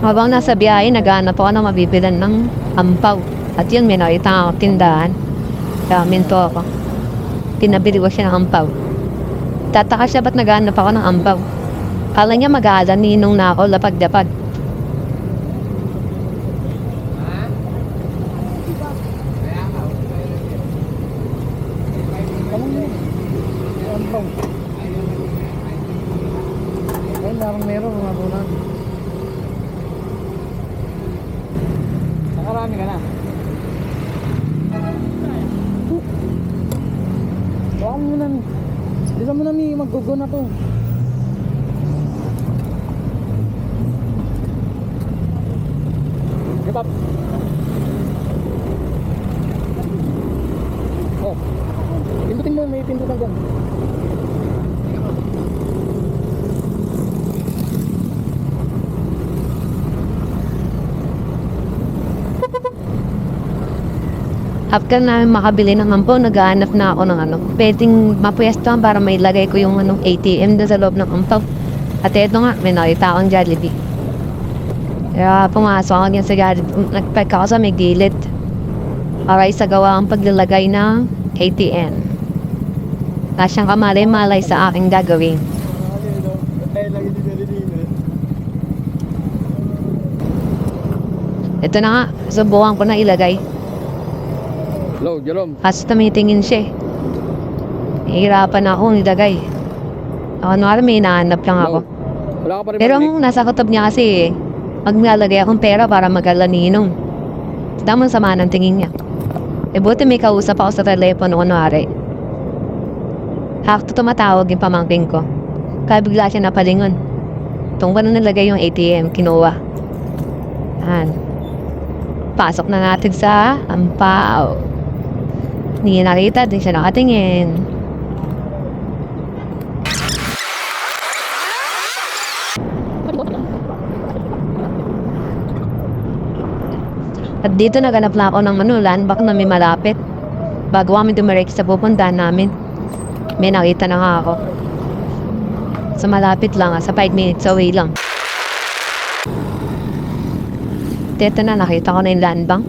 Habang nasa biyahe, naghahanap ako ng mabibilan ng ampaw. At yun, may nakita ako tindahan. Kaya minto ako. Pinabili ko siya ng ampaw. Tataka siya ba't naghahanap ako ng ampaw. Kala niya mag-aala, ninong na ako, lapag-lapag. Ay, meron meron mga bulan. Nakarami ka na. Baka mo na. Bisa mo na ni maggugo na to. Get up. Oh. Pindutin mo, may pindutan dyan. After namin makabili ng ampaw, naghahanap na ako ng ano. Pwedeng mapwestuhan para may lagay ko yung ano, ATM doon sa loob ng ampaw. At eto nga, may nakita akong Jollibee. Kaya pumasok ako dyan sa Jollibee. Nagpack ako sa may gilid. Para isagawa ang paglalagay ng ATM. Kasyang kamalay-malay sa aking gagawin. Ito na nga, subukan ko na ilagay. Hello, Jerome. Kaso tumitingin siya eh. Nahihirapan ako ilagay. Ako naman may hinahanap lang ako. Wala ka pa rin Pero ang nasa kutob niya kasi eh, maglalagay akong pera para magala ninong. Tama sama ng tingin niya. E buti may kausap ako sa telepono kunwari. Hakto tumatawag yung pamangking ko. Kaya bigla siya napalingon. Tungkol na nilagay yung ATM, kinuha. Yan. Pasok na natin sa ampaw. Hindi niya nakita, din siya nakatingin. At dito naganap na ako ng manulan, baka na may malapit. Bago kami dumiretso sa pupuntahan namin, may nakita na nga ako. Sa malapit lang, ah, sa 5 minutes away lang. Dito na, nakita ko na yung land bank.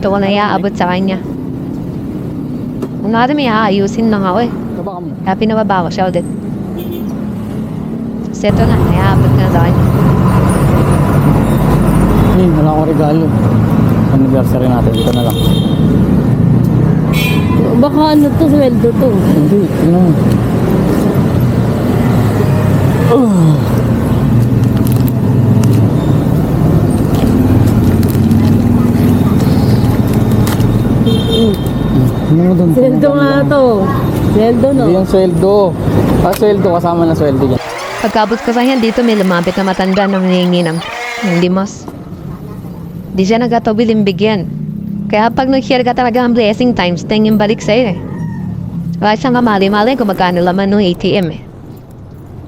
Ito ko na iaabot sa kanya. Kung nga may aayusin lang ako eh. Kabaka mo. Kaya pinababa ko siya ulit. Tapos ito na, iaabot na sa kanya. Hey, wala akong regalo. Anniversary natin, dito na lang. Baka ano to, sweldo to. Hindi. Ano mo dun? Sweldo nga to. Sweldo no? Hindi yung sweldo. Ah, sweldo kasama na sweldo dyan. Pagkabot ko sa kanya, dito may lumapit na matanda na nangingi ng, ng limos. Di siya nagkatabiling bigyan. Kaya pag nag-share ka talaga ng blessing times, 10 yung balik sa'yo eh. Wala siyang kamali-mali kung magkano laman ng ATM eh.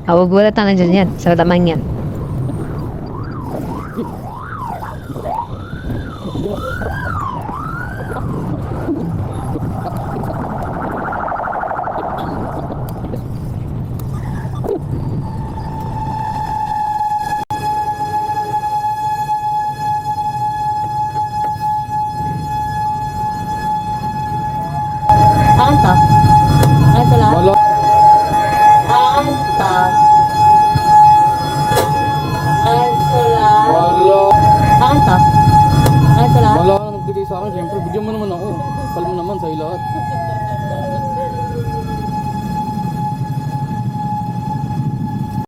Awag-gulat na nandiyan yan, sa laman yan. Akanta? Ay, sala? Wala. Akanta? Ay, sala? Wala. Akanta? Ay, sala? Wala ka na nagbigay sa akin. Siyempre, bigyan mo naman ako. Pal mo naman sa'yo lahat.